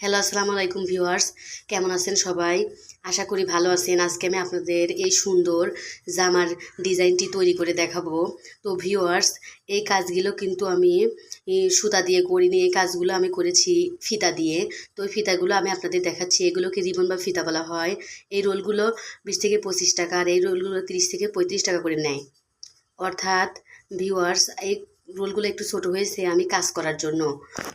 Hello আসসালামু আলাইকুম viewers কেমন আছেন সবাই? আশা করি ভালো আছেন। আজকে আমি আপনাদের এই সুন্দর জামার ডিজাইনটি তৈরি করে দেখাবো। তো ভিউয়ার্স এই কাজগুলো কিন্তু আমি সুতা দিয়ে করিনি। এই কাজগুলো আমি করেছি ফিতা দিয়ে। তো ওই ফিতাগুলো আমি আপনাদের দেখাচ্ছি। এগুলোকে রিবন বা ফিতা বলা হয়। এই রোলগুলো বিশ থেকে পঁচিশ টাকা, আর এই রোলগুলো তিরিশ থেকে পঁয়ত্রিশ টাকা করে নেয়। অর্থাৎ ভিউয়ার্স এই রোলগুলো একটু ছোট হয়েছে আমি কাজ করার জন্য।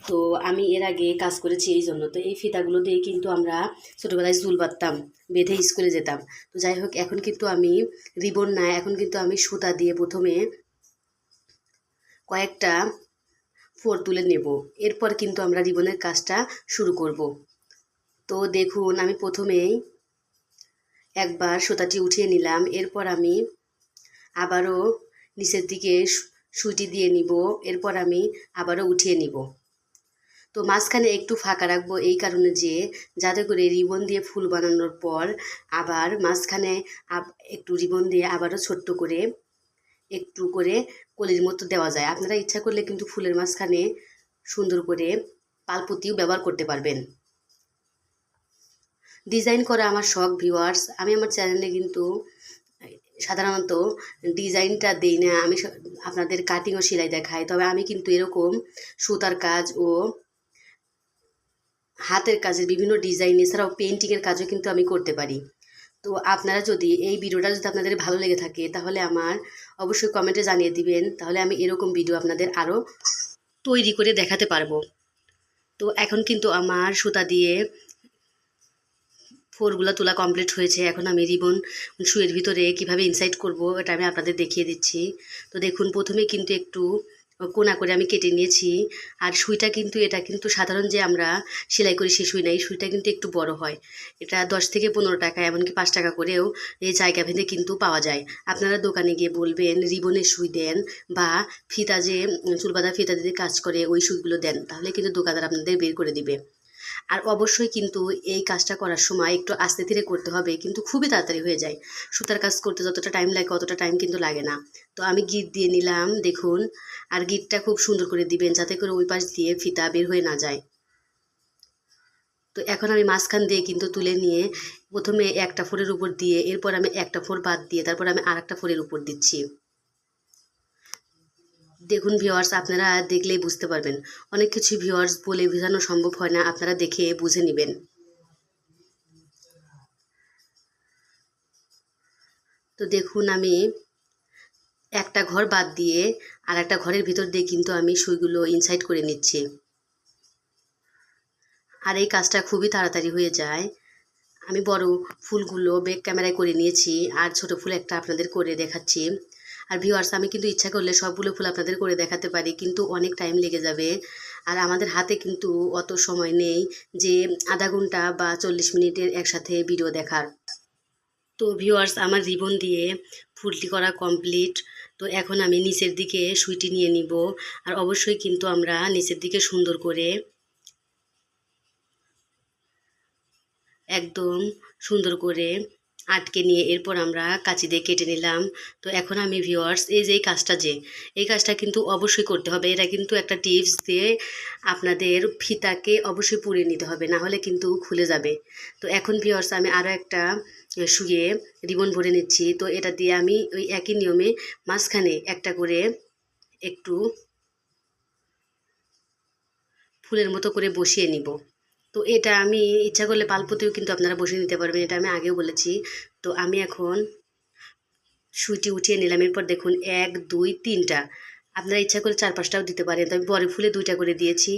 তো আমি এর আগে কাজ করেছি এই জন্য। তো এই ফিতাগুলো দিয়ে কিন্তু আমরা ছোটোবেলায় চুল বাঁধতাম, বেঁধে স্কুলে যেতাম। তো যাই হোক, এখন কিন্তু আমি রিবন না, এখন কিন্তু আমি সুতা দিয়ে প্রথমে কয়েকটা ফোর তুলে নেব। এরপর কিন্তু আমরা রিবনের কাজটা শুরু করব। তো দেখুন, আমি প্রথমেই একবার সুতাটি উঠিয়ে নিলাম। এরপর আমি আবারও নিচের দিকে সু- সুইটি দিয়ে নিব, এরপর আমি আবারও উঠিয়ে নিব। তো মাঝখানে একটু ফাঁকা রাখব এই কারণে যে, যাতে করে রিবন দিয়ে ফুল বানানোর পর আবার মাঝখানে একটু রিবন দিয়ে আবারও ছোট্ট করে একটু করে কলির মতো দেওয়া যায়। আপনারা ইচ্ছা করলে কিন্তু ফুলের মাঝখানে সুন্দর করে পালপুতিও ব্যবহার করতে পারবেন। ডিজাইন করা আমার শখ ভিউয়ার্স আমি আমার চ্যানেলে কিন্তু সাধারণত ডিজাইনটা দিই না, আমি আপনাদের কাটিং ও সেলাই দেখাই। তবে আমি কিন্তু এরকম সুতার কাজ ও হাতের কাজের বিভিন্ন ডিজাইন, এছাড়াও পেন্টিংয়ের কাজও কিন্তু আমি করতে পারি। তো আপনারা যদি এই ভিডিওটা যদি আপনাদের ভালো লেগে থাকে, তাহলে আমার অবশ্যই কমেন্টে জানিয়ে দিবেন। তাহলে আমি এরকম ভিডিও আপনাদের আরও তৈরি করে দেখাতে পারব। তো এখন কিন্তু আমার সুতা দিয়ে ফোরগুলো তোলা কমপ্লিট হয়েছে। এখন আমি রিবন শুয়ের ভিতরে কীভাবে ইনসাইড করব এটা আমি আপনাদের দেখিয়ে দিচ্ছি। তো দেখুন প্রথমে কিন্তু একটু কোনা করে আমি কেটে নিয়েছি। আর সুইটা কিন্তু এটা কিন্তু সাধারণ যে আমরা সেলাই করি সে সুই না এই সুইটা কিন্তু একটু বড় হয়। এটা দশ থেকে পনেরো টাকা এমনকি পাঁচ টাকা করেও এই জায়গা ভেদে কিন্তু পাওয়া যায়। আপনারা দোকানে গিয়ে বলবেন রিবনের সুই দেন বা ফিতা যে উম, চুল বাঁধা ফিতা দিয়ে কাজ করে ওই সুইগুলো দেন। তাহলে কিন্তু দোকানদার আপনাদের বের করে দিবে। আর অবশ্যই কিন্তু এই কাজটা করার সময় একটু আস্তে ধীরে করতে হবে, কিন্তু খুবই তাড়াতাড়ি হয়ে যায়। সুতার কাজ করতে যতটা টাইম লাগে, অতটা টাইম কিন্তু লাগে না। তো আমি গিট দিয়ে নিলাম, দেখুন, আর গিটটা খুব সুন্দর করে দিবেন যাতে করে ওই পাশ দিয়ে ফিতা বের হয়ে না যায়। তো এখন আমি মাঝখান দিয়ে কিন্তু তুলে নিয়ে প্রথমে একটা ফোরের উপর দিয়ে, এরপর আমি একটা ফোর বাদ দিয়ে, তারপর আমি আর একটা ফোরের উপর দিচ্ছি। দেখুন ভিওয়ার্স আপনারা দেখলেই বুঝতে পারবেন। অনেক কিছু ভিওয়ার্স বলে বোঝানো সম্ভব হয় না, আপনারা দেখে বুঝে নেবেন। তো দেখুন আমি একটা ঘর বাদ দিয়ে আর একটা ঘরের ভিতর দিয়ে কিন্তু আমি সুইগুলো ইনসাইড করে নিচ্ছি। আর এই কাজটা খুবই তাড়াতাড়ি হয়ে যায়। আমি বড় ফুলগুলো ব্যাক ক্যামেরায় করে নিয়েছি, আর ছোট ফুল একটা আপনাদের করে দেখাচ্ছি। আর ভিউয়ার্স আমি কিন্তু ইচ্ছা করলে সবগুলো ফুল আপনাদের করে দেখাতে পারি, কিন্তু অনেক টাইম লেগে যাবে। আর আমাদের হাতে কিন্তু অত সময় নেই যে আধা ঘণ্টা বা চল্লিশ মিনিটের একসাথে ভিডিও দেখার। তো ভিউয়ার্স আমার রিবন দিয়ে ফুলটি করা কমপ্লিট তো এখন আমি নিচের দিকে সুইটি নিয়ে নিব, আর অবশ্যই কিন্তু আমরা নিচের দিকে সুন্দর করে একদম সুন্দর করে আটকে নিয়ে এরপর আমরা কাঁচি দিয়ে কেটে নিলাম। তো এখন আমি ভিউয়ার্স এই যে এই কাজটা যে, এই কাজটা কিন্তু অবশ্যই করতে হবে। এটা কিন্তু একটা টিপস দিয়ে আপনাদের ফিতাকে অবশ্যই পুড়ে নিতে হবে, না হলে কিন্তু খুলে যাবে। তো এখন ভিউয়ার্স আমি আরও একটা শুয়ে রিবন ভরে নিচ্ছি। তো এটা দিয়ে আমি ওই একই নিয়মে মাঝখানে একটা করে একটু ফুলের মতো করে বসিয়ে নিব। তো এটা আমি ইচ্ছা করলে পালপতিও কিন্তু আপনারা বসিয়ে নিতে পারবেন, এটা আমি আগেও বলেছি। তো আমি এখন সুইটি উঠিয়ে নিলাম, এরপর দেখুন এক, দুই, তিনটা। আপনারা ইচ্ছা করলে চার পাঁচটাও দিতে পারেন, তো আমি বড় ফুলে দুইটা করে দিয়েছি,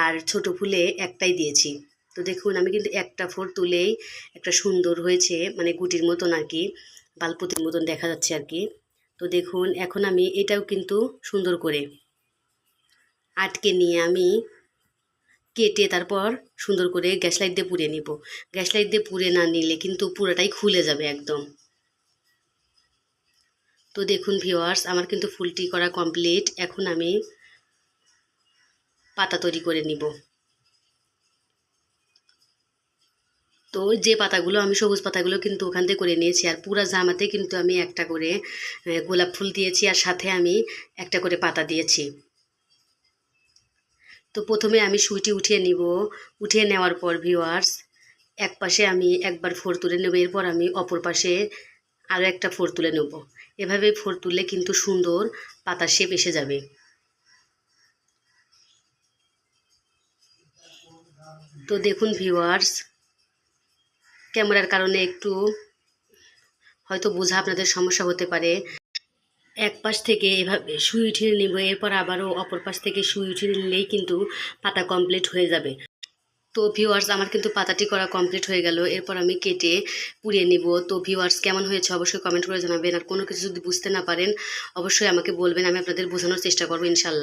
আর ছোট ফুলে একটাই দিয়েছি। তো দেখুন আমি কিন্তু একটা ফোর তুলেই একটা সুন্দর হয়েছে মানে গুটির মতন আর কি বালপতির মতন দেখা যাচ্ছে আর কি। তো দেখুন এখন আমি এটাও কিন্তু সুন্দর করে আটকে নিয়ে আমি কেটে তারপর সুন্দর করে গ্যাস লাইট দিয়ে পুড়ে নিব। গ্যাস লাইট দিয়ে পুড়ে না নিলে কিন্তু পুরোটাই খুলে যাবে একদম। তো দেখুন ভিওয়ার্স আমার কিন্তু ফুলটি করা কমপ্লিট এখন আমি পাতা তৈরি করে নিব। তো যে পাতাগুলো, আমি সবুজ পাতাগুলো কিন্তু ওখান থেকে করে নিয়েছি। আর পুরা জামাতে কিন্তু আমি একটা করে গোলাপ ফুল দিয়েছি। আর সাথে আমি একটা করে পাতা দিয়েছি। তো প্রথমে আমি সুইটি উঠিয়ে নিব। উঠিয়ে নেওয়ার পর ভিওয়ার্স এক পাশে আমি একবার ফোর তুলে নেব, এরপর আমি অপর পাশে আরও একটা ফোর তুলে নেব। এভাবে ফোর তুললে কিন্তু সুন্দর পাতা শেপ এসে যাবে। তো দেখুন ভিউয়ার্স ক্যামেরার কারণে একটু হয়তো বোঝা আপনাদের সমস্যা হতে পারে। এক পাশ থেকে এভাবে শুয়ে উঠিয়ে নেব, এরপর আবারও অপর পাশ থেকে শুয়ে উঠিয়ে নিলেই কিন্তু পাতা কমপ্লিট হয়ে যাবে। তো ভিউয়ার্স আমার কিন্তু পাতাটি করা কমপ্লিট হয়ে গেল। এরপর আমি কেটে পুড়িয়ে নিব। তো ভিউয়ার্স কেমন হয়েছে অবশ্যই কমেন্ট করে জানাবেন। আর কোনো কিছু যদি বুঝতে না পারেন, অবশ্যই আমাকে বলবেন, আমি আপনাদের বোঝানোর চেষ্টা করব, ইনশাল্লাহ।